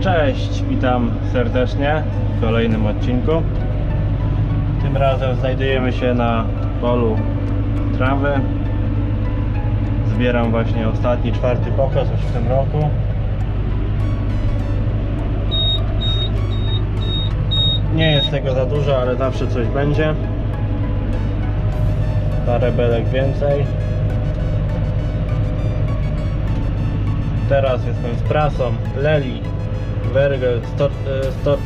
Cześć, witam serdecznie w kolejnym odcinku. Tym razem znajdujemy się na polu trawy. Zbieram właśnie ostatni, czwarty pokos już w tym roku. Nie jest tego za dużo, ale zawsze coś będzie. Parę belek więcej. Teraz jestem z prasą Leli Wergel 100, e, 100, e,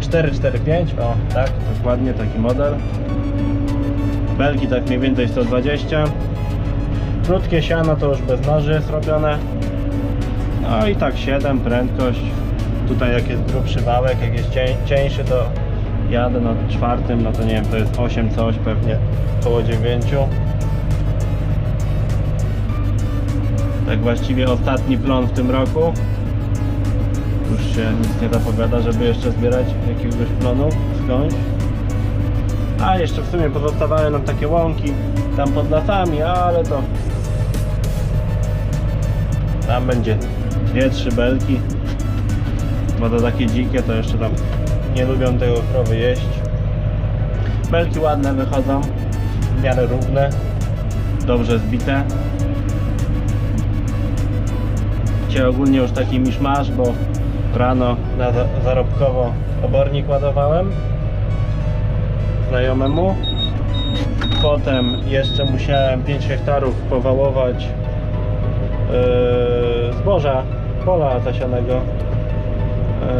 445, o tak, dokładnie taki model. Belki tak mniej więcej 120. Krótkie siano to już bez noży jest robione. No i tak 7 prędkość. Tutaj jak jest grubszy wałek, jak jest cień, cieńszy to jadę na czwartym, no to nie wiem, to jest 8 coś pewnie, około 9. Tak właściwie ostatni plon w tym roku. Już się nic nie zapowiada, żeby jeszcze zbierać jakiegoś plonu skądś. A jeszcze w sumie pozostawały nam takie łąki tam pod lasami, ale to tam będzie dwie, trzy belki. Bo to takie dzikie to jeszcze tam nie lubią tego krowy jeść. Belki ładne wychodzą, w miarę równe, dobrze zbite. Dzisiaj ogólnie już taki miszmasz, bo rano na za- zarobkowo obornik ładowałem znajomemu. Potem jeszcze musiałem 5 hektarów powałować yy, zboża, pola zasianego,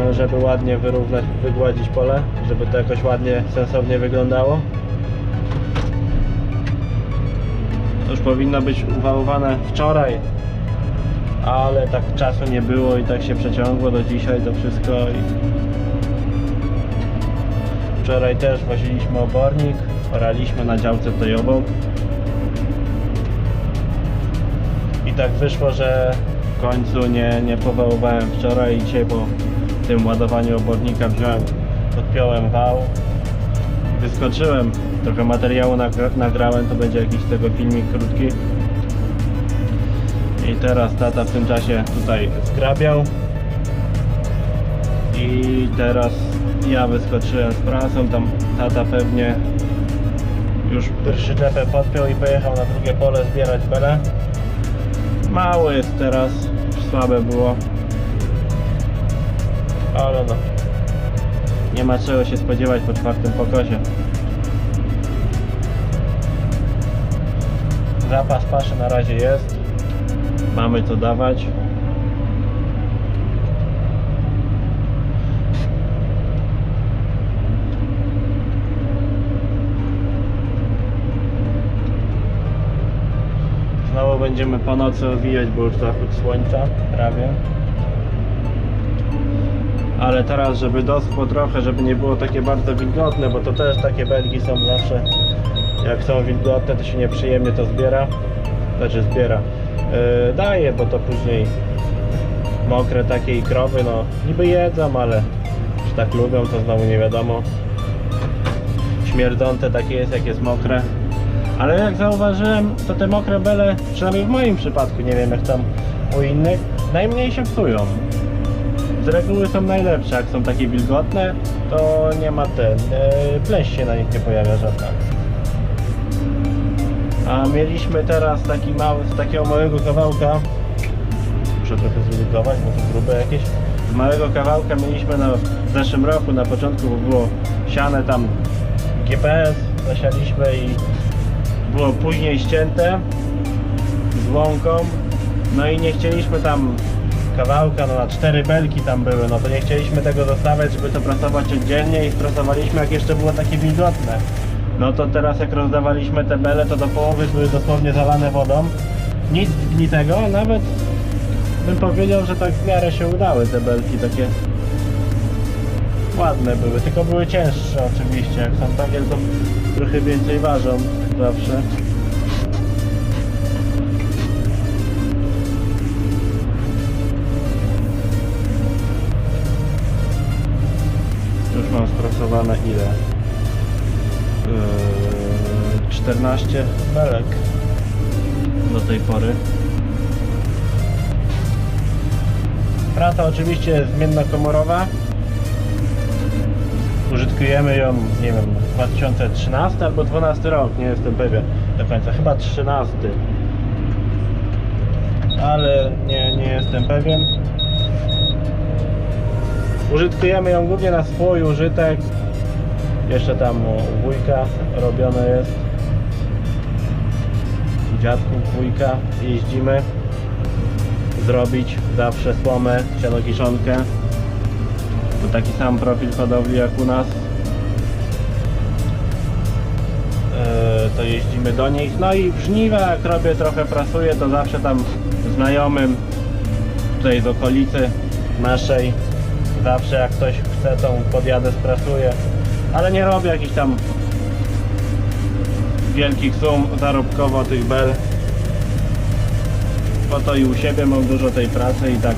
yy, żeby ładnie wyrównać, wygładzić pole, żeby to jakoś ładnie, sensownie wyglądało. To już powinno być uwałowane wczoraj, ale tak czasu nie było i tak się przeciągło do dzisiaj to wszystko i wczoraj też woziliśmy obornik oraliśmy na działce tutaj obok i tak wyszło, że w końcu nie, nie powałowałem wczoraj i dzisiaj po tym ładowaniu obornika wziąłem, podpiąłem wał. Wyskoczyłem, trochę materiału nagra- nagrałem, to będzie jakiś tego filmik krótki teraz tata w tym czasie tutaj zgrabiał. I teraz ja wyskoczyłem z prasą, tam tata pewnie już przyczepę podpiął i pojechał na drugie pole zbierać belę. Mało jest teraz, słabe było. Ale no, nie ma czego się spodziewać po czwartym pokosie. Zapas paszy na razie jest. Mamy to dawać. Znowu będziemy po nocy owijać, bo już zachód słońca prawie. Ale teraz, żeby doschło trochę, żeby nie było takie bardzo wilgotne, bo to też takie belgi są zawsze, jak są wilgotne, to się nieprzyjemnie to zbiera. Znaczy zbiera. Yy, daje, bo to później mokre takie i krowy, no niby jedzą, ale czy tak lubią, to znowu nie wiadomo. Śmierdzące takie jest, jak jest mokre. Ale jak zauważyłem, to te mokre bele, przynajmniej w moim przypadku, nie wiem jak tam u innych, najmniej się psują. Z reguły są najlepsze, jak są takie wilgotne, to nie ma ten, yy, pleść się na nich nie pojawia żadna. A mieliśmy teraz taki mały, z takiego małego kawałka, muszę trochę zredukować, bo to grube jakieś, z małego kawałka mieliśmy na, w zeszłym roku, na początku, bo było siane tam GPS, zasialiśmy i było później ścięte z łąką, no i nie chcieliśmy tam kawałka, no na cztery belki tam były, no to nie chcieliśmy tego zostawiać, żeby to prasować oddzielnie i sprasowaliśmy jak jeszcze było takie wilgotne. No to teraz jak rozdawaliśmy te bele, to do połowy były dosłownie zalane wodą. Nic gnitego, nawet bym powiedział, że tak w miarę się udały te belki takie ładne były, tylko były cięższe oczywiście, jak są takie to trochę więcej ważą zawsze. Już mam sprasowane ile? Yy, 14 belek do tej pory. Prasa oczywiście jest zmiennokomorowa. Użytkujemy ją, nie wiem, 2013 albo 12 rok, nie jestem pewien do końca, chyba 13. Ale nie, nie jestem pewien. Użytkujemy ją głównie na swój użytek. Jeszcze tam u wujka robione jest. U dziadków wujka jeździmy zrobić zawsze słomę, sianokiszonkę. To taki sam profil hodowli jak u nas. Eee, To jeździmy do nich. No i żniwa jak robię trochę prasuję, to zawsze tam znajomym tutaj z okolicy naszej zawsze jak ktoś chce to podjadę sprasuję. Ale nie robię jakichś tam wielkich sum zarobkowo tych bel po to i u siebie mam dużo tej pracy i tak.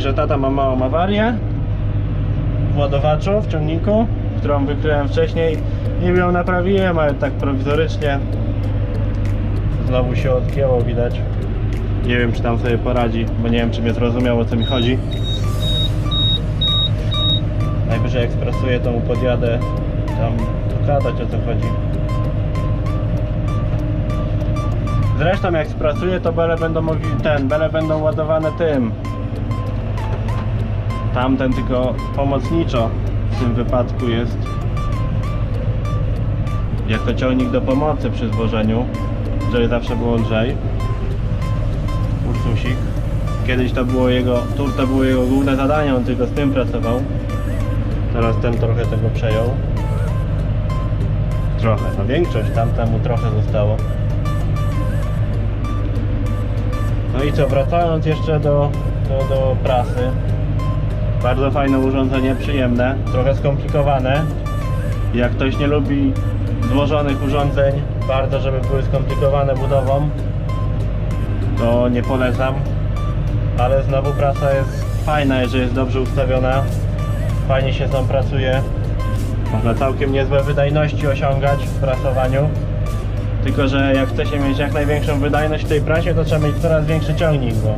Także tata ma małą awarię w ładowaczu, w ciągniku, którą wykryłem wcześniej. Niby ją naprawiłem, ale tak prowizorycznie. Znowu się odgięło widać. Nie wiem czy tam sobie poradzi, bo nie wiem czy mnie zrozumiał o co mi chodzi. Najwyżej jak sprasuję to mu podjadę tam gadać o co chodzi. Zresztą jak sprasuję to bele będą mogli ten, bele będą ładowane tym. Tamten tylko pomocniczo w tym wypadku jest. Jako ciągnik do pomocy przy zwożeniu, żeby zawsze było lżej. Ursusik. Kiedyś to było jego, tur to było jego główne zadanie, on tylko z tym pracował. Teraz ten trochę tego przejął. Trochę, no większość, tamtemu trochę zostało. No i co, wracając jeszcze do, do, do prasy. Bardzo fajne urządzenie, przyjemne, trochę skomplikowane. Jak ktoś nie lubi złożonych urządzeń, bardzo żeby były skomplikowane budową, to nie polecam. Ale znowu prasa jest fajna, jeżeli jest dobrze ustawiona. Fajnie się z nią pracuje. Można całkiem niezłe wydajności osiągać w prasowaniu. Tylko, że jak chce się mieć jak największą wydajność w tej prasie, to trzeba mieć coraz większy ciągnik, bo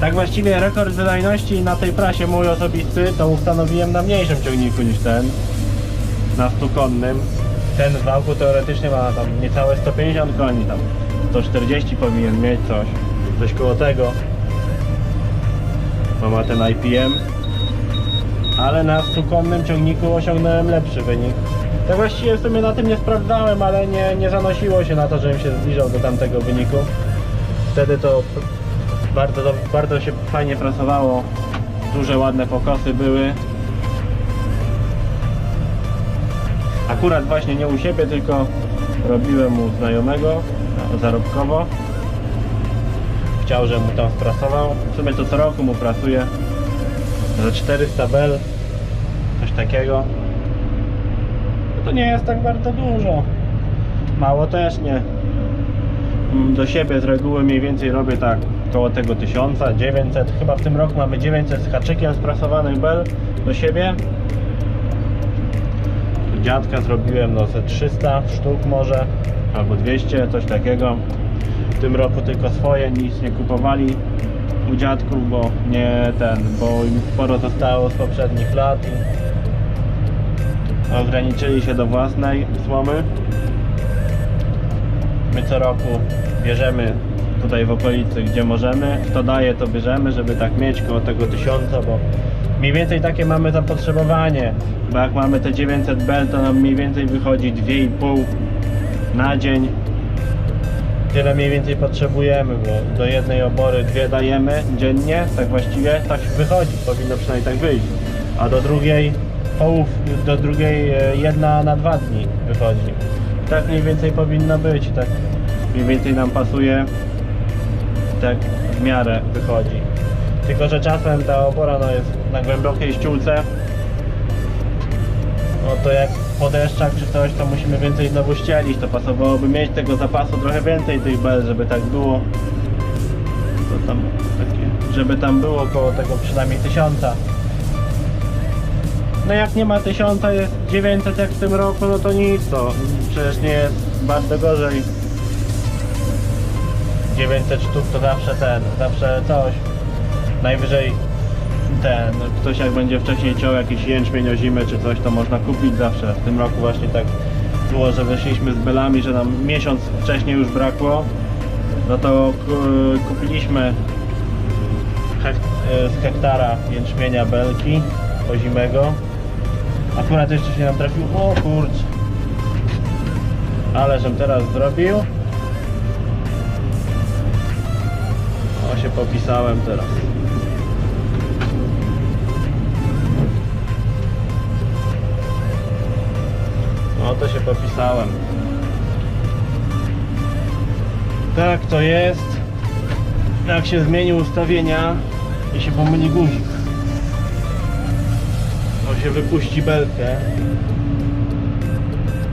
tak właściwie rekord wydajności na tej prasie mój osobisty to ustanowiłem na mniejszym ciągniku niż ten na 100 konnym. Ten w wałku teoretycznie ma tam niecałe 150 koni tam 140 powinien mieć coś coś koło tego. Bo ma ten IPM ale na 100 konnym ciągniku osiągnąłem lepszy wynik. Tak właściwie w sumie na tym nie sprawdzałem, ale nie, nie zanosiło się na to, żebym się zbliżał do tamtego wyniku. Wtedy to bardzo, bardzo się fajnie prasowało. Duże, ładne pokosy były. Akurat właśnie nie u siebie, tylko robiłem u znajomego no, zarobkowo. Chciał, żebym mu tam sprasował. W sumie to co roku mu prasuję. Za 400 bel. Coś takiego. No to nie jest tak bardzo dużo. Mało też nie. Mm, Do siebie z reguły mniej więcej robię tak koło tego 1000, 900. Chyba w tym roku mamy 900 z haczykiem sprasowanych bel do siebie. Tu Dziadka zrobiłem no ze 300 sztuk może, albo 200, coś takiego. W tym roku tylko swoje, nic nie kupowali u dziadków, bo nie ten, bo im sporo zostało z poprzednich lat i ograniczyli się do własnej słomy. My co roku bierzemy tutaj w okolicy, gdzie możemy. Kto daje, to bierzemy, żeby tak mieć koło tego tysiąca, bo mniej więcej takie mamy zapotrzebowanie. Bo jak mamy te 900 bel, to nam mniej więcej wychodzi 2,5 na dzień. tyle mniej więcej potrzebujemy, bo do jednej obory dwie dajemy dziennie, tak właściwie tak wychodzi, powinno przynajmniej tak wyjść. A do drugiej połów, do drugiej e, jedna na dwa dni wychodzi. Tak mniej więcej powinno być, tak mniej więcej nam pasuje, tak w miarę wychodzi. Tylko, że czasem ta opora no, jest na głębokiej ściółce, no to jak po deszczach czy coś, to musimy więcej znowu ścielić, to pasowałoby mieć tego zapasu trochę więcej tych bel, żeby tak było. To tam takie, żeby tam było około tego przynajmniej tysiąca. No jak nie ma tysiąca, jest 900 jak w tym roku, no to nic, to przecież nie jest bardzo gorzej. 900 sztuk to zawsze ten, zawsze coś. Najwyżej ten, ktoś jak będzie wcześniej ciął jakiś jęczmień o zimę czy coś, to można kupić zawsze. W tym roku właśnie tak było, że weszliśmy z belami, że nam miesiąc wcześniej już brakło. No to ku- kupiliśmy e, z hektara jęczmienia belki ozimego. Akurat jeszcze się nam trafił, o kurczę. Ale żem teraz zrobił. Się popisałem teraz. No to się popisałem. Tak to jest. Jak się zmieni ustawienia i się pomyli guzik. To się wypuści belkę.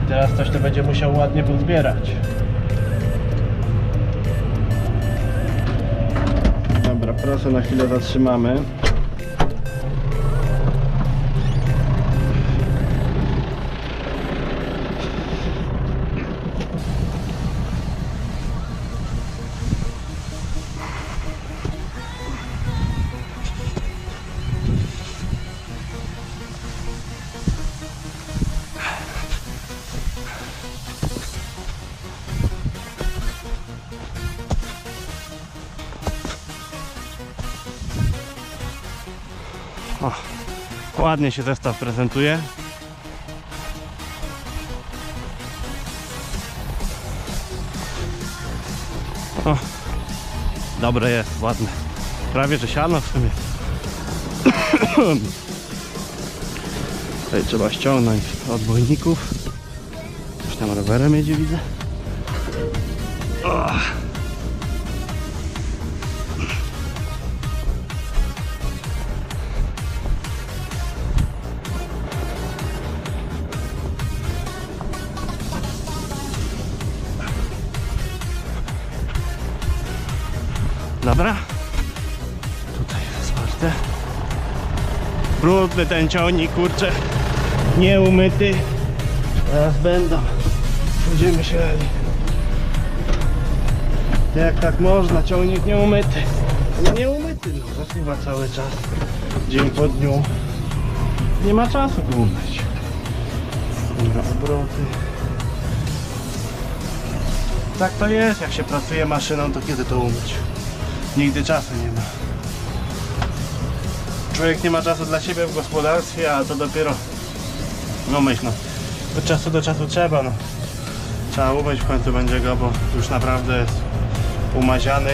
Teraz ktoś to będzie musiał ładnie pozbierać. Dobra, na chwilę zatrzymamy. O, ładnie się zestaw prezentuje. O, dobre jest, ładne. Prawie że siano w sumie. Tutaj trzeba ściągnąć odbojników. Już tam rowerem jedzie widzę. O. Dobra. Tutaj jest warte. Brudny ten ciągnik, kurczę. Nieumyty. Teraz będą. Będziemy się Jak tak można? Ciągnik nieumyty. No nieumyty, no. Zasuwa cały czas. Dzień po dniu. Nie ma czasu go umyć. Dobra, obroty. Tak to jest, jak się pracuje maszyną, to kiedy to umyć? Nigdy czasu nie ma. Człowiek nie ma czasu dla siebie w gospodarstwie, a to dopiero no myśl no. Od czasu do czasu trzeba no. Trzeba umyć w końcu będzie go, bo już naprawdę jest umaziany.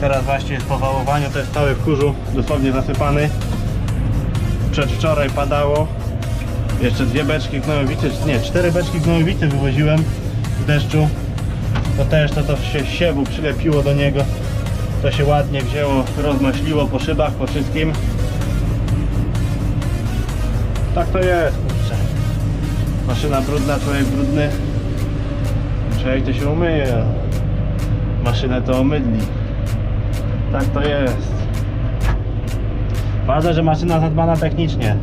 Teraz właśnie jest po wałowaniu, to jest cały w kurzu, dosłownie zasypany. Przedwczoraj padało. Jeszcze dwie beczki gnojowicy, nie, cztery beczki gnojowicy wywoziłem w deszczu to też to, to się siewu przylepiło do niego. To się ładnie wzięło, rozmaśliło po szybach, po wszystkim. Tak to jest kurczę. Maszyna brudna, człowiek brudny. Człowiek to się umyje. Maszynę to omydli. Tak to jest. Ważne, że maszyna zadbana technicznie.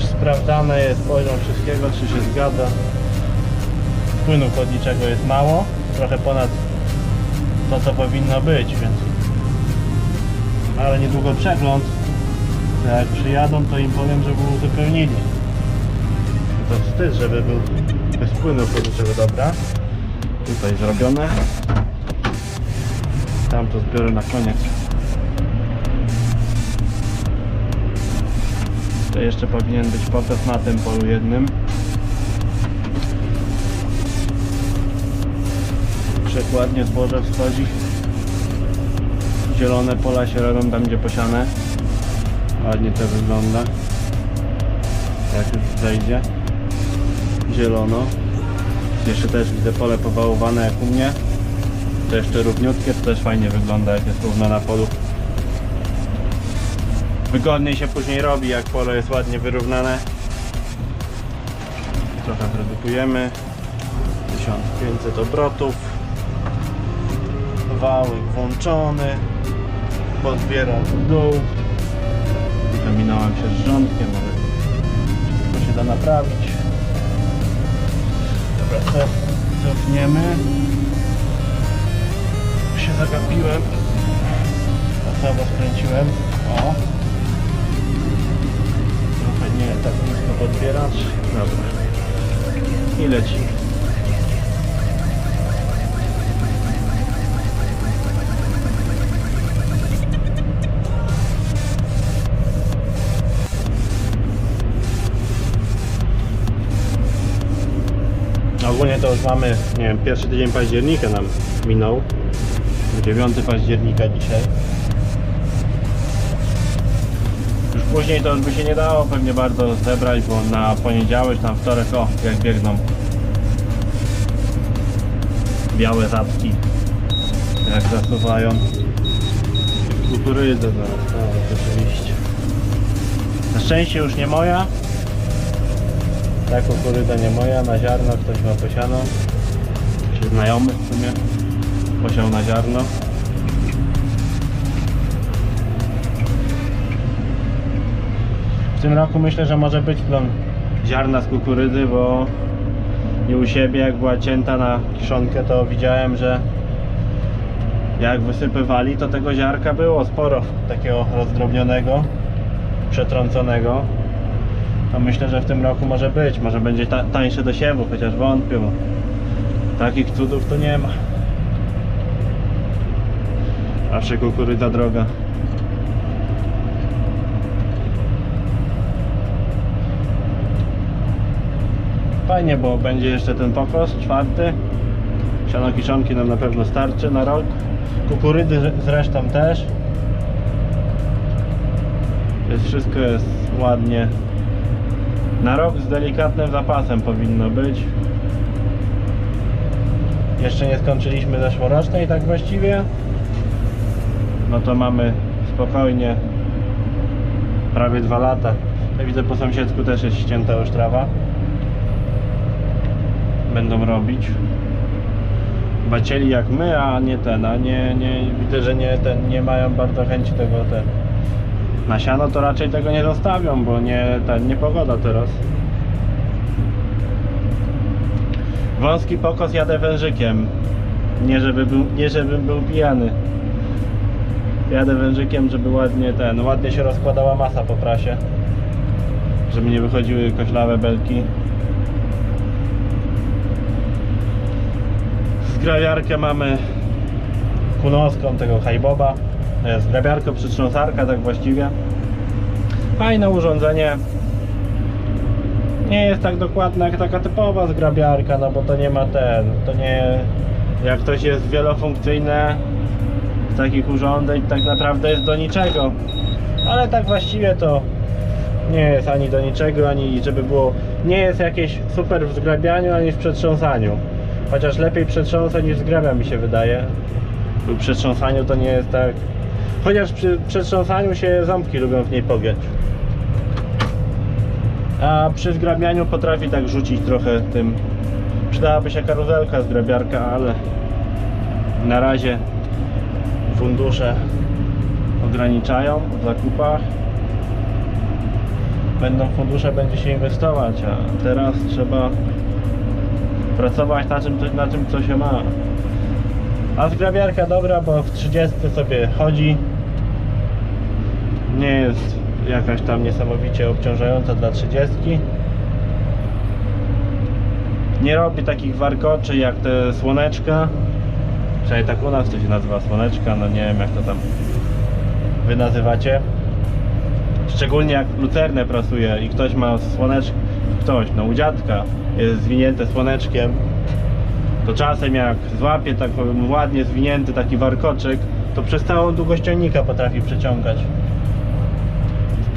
Sprawdzane jest poziom wszystkiego, czy się zgadza płynu chłodniczego jest mało, trochę ponad to co powinno być, więc ale niedługo przegląd. To jak przyjadą to im powiem, żeby uzupełnili. To wstyd, żeby był bez płynu chłodniczego, dobra? Tutaj zrobione. Tam to zbiorę na koniec. To jeszcze powinien być potes na tym polu jednym ładnie zboże wschodzi. Zielone pola się robią tam gdzie posiane. Ładnie to wygląda. Jak już zejdzie. Zielono. Jeszcze też widzę pole powałowane jak u mnie. To jeszcze równiutkie, to też fajnie wygląda jak jest równo na polu. Wygodniej się później robi jak pole jest ładnie wyrównane. Trochę zredukujemy. 1500 obrotów. Wałek włączony. Podbieram w dół. Zaminąłem się z rządkiem, ale to się da naprawić. Dobra, to cofniemy. Się zagapiłem. Słabo skręciłem. O. Trochę nie tak blisko podbieracz. Dobra. I lecimy. Ogólnie to już mamy, nie wiem, pierwszy tydzień października nam minął. 9 października dzisiaj. Już później to już by się nie dało pewnie bardzo zebrać, bo na poniedziałek, tam wtorek, o, jak biegną białe zadki, jak zasuwają. Kukurydza zaraz, tak, oczywiście. Na szczęście już nie moja. Ta kukurydza nie moja, na ziarno ktoś ma posianą. Czy znajomy w sumie posiał na ziarno. W tym roku myślę, że może być plon ziarna z kukurydzy, bo i u siebie jak była cięta na kiszonkę to widziałem, że jak wysypywali to tego ziarka było sporo takiego rozdrobnionego, przetrąconego to myślę, że w tym roku może być, może będzie ta, tańsze do siewu, chociaż wątpię, bo takich cudów to nie ma. Zawsze kukurydza droga. Fajnie, bo będzie jeszcze ten pokos, czwarty. Siano kiszonki nam na pewno starczy na rok. Kukurydzy z- zresztą też. Jest, wszystko jest ładnie. Na rok z delikatnym zapasem powinno być. Jeszcze nie skończyliśmy zeszłorocznej tak właściwie. No to mamy spokojnie prawie dwa lata. Ja widzę po sąsiedzku też jest ścięta już trawa. Będą robić. Bacieli jak my, a nie ten, a nie, nie widzę, że nie ten, nie mają bardzo chęci tego ten. Na siano to raczej tego nie zostawią, bo nie, ten, nie pogoda teraz. Wąski pokos jadę wężykiem. Nie, żeby był, nie żebym był pijany. Jadę wężykiem, żeby ładnie ten, ładnie się rozkładała masa po prasie. Żeby nie wychodziły koślawe belki. Zgrawiarkę mamy kunoską tego hajboba. To jest grabiarko przytrząsarka tak właściwie. Fajne urządzenie. Nie jest tak dokładna jak taka typowa zgrabiarka, no bo to nie ma ten, to nie... Jak ktoś jest wielofunkcyjne z takich urządzeń, tak naprawdę jest do niczego. Ale tak właściwie to nie jest ani do niczego, ani żeby było... Nie jest jakieś super w zgrabianiu, ani w przetrząsaniu. Chociaż lepiej przetrząsa niż zgrabia mi się wydaje. Przy przetrząsaniu to nie jest tak... Chociaż przy przetrząsaniu się ząbki lubią w niej pogiąć. A przy zgrabianiu potrafi tak rzucić trochę tym. Przydałaby się karuzelka zgrabiarka, ale na razie fundusze ograniczają w zakupach. Będą fundusze, będzie się inwestować, a teraz trzeba pracować na czym, na czym co się ma. A zgrabiarka dobra, bo w 30 sobie chodzi. Nie jest jakaś tam niesamowicie obciążająca dla 30. Nie robi takich warkoczy jak te słoneczka. Przynajmniej tak u nas to się nazywa słoneczka, no nie wiem jak to tam wy nazywacie. Szczególnie jak lucernę pracuje i ktoś ma słoneczko, ktoś, no u dziadka jest zwinięte słoneczkiem, to czasem jak złapie tak powiem ładnie zwinięty taki warkoczyk, to przez całą długość ciągnika potrafi przeciągać.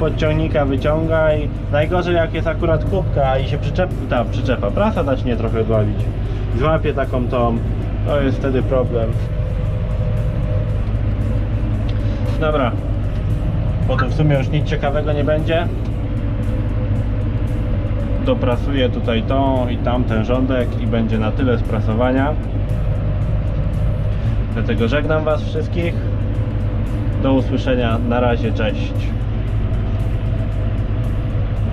Podciągnika wyciąga i najgorzej jak jest akurat kubka i się przyczepa, ta przyczepa, prasa zacznie trochę dławić. Złapie taką tą, to jest wtedy problem. Dobra, potem w sumie już nic ciekawego nie będzie. Doprasuję tutaj tą i tamten rządek i będzie na tyle z prasowania. Dlatego żegnam Was wszystkich. Do usłyszenia. Na razie, cześć.